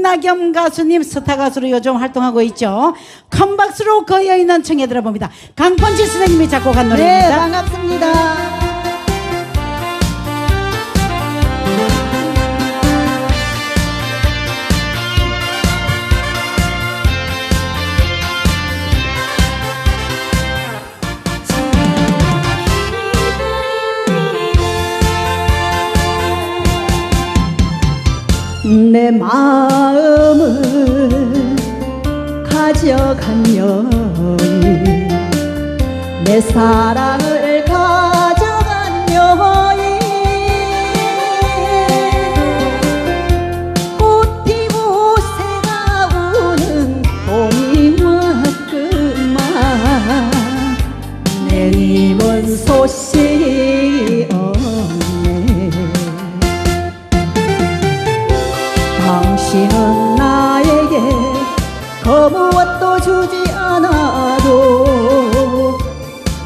김나겸 가수님 스타 가수로 요즘 활동하고 있죠. 컴박스로 거여 있는 청해 들어봅니다. 강펀치 선생님이 작곡한 네, 노래입니다. 반갑습니다. 내 마음을 가져간 여인 내 사랑을 무엇도 주지 않아도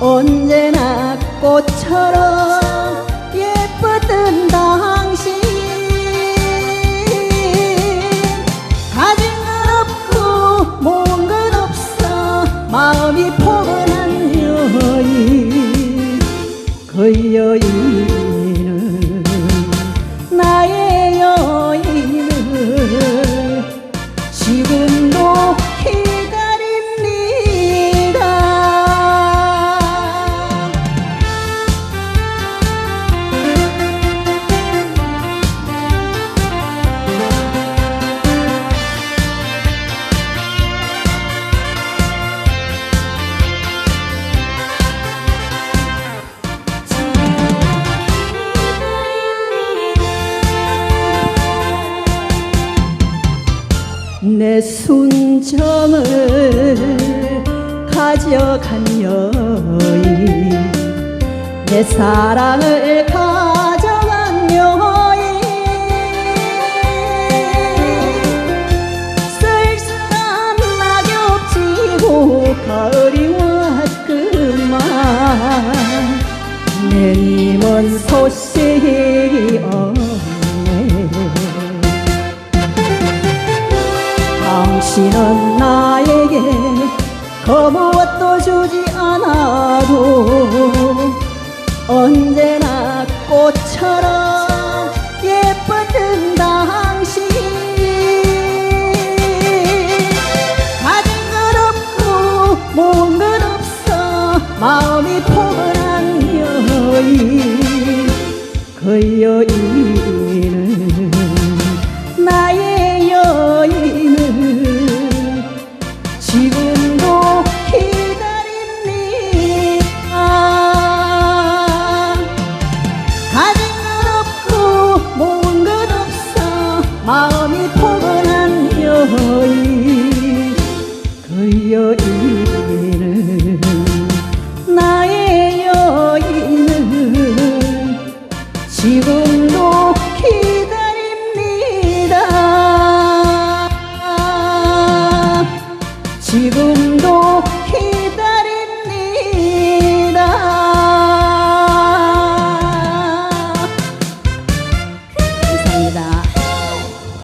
언제나 꽃처럼 예뻤던 당신. 가진 건 없고 모은 건 없어. 마음이 포근한 여인 그 여인 내 순정을 가져간 여인 내 사랑을 가져간 여인. 쓸쓸한 낙엽 지고 가을이 왔구만. 내님은 소식이 그 무엇도 주지 않아도 언제나 꽃처럼 예뻤던 당신. 가진 건 없고 건 없어 마음이 포근한 여인. 그 여인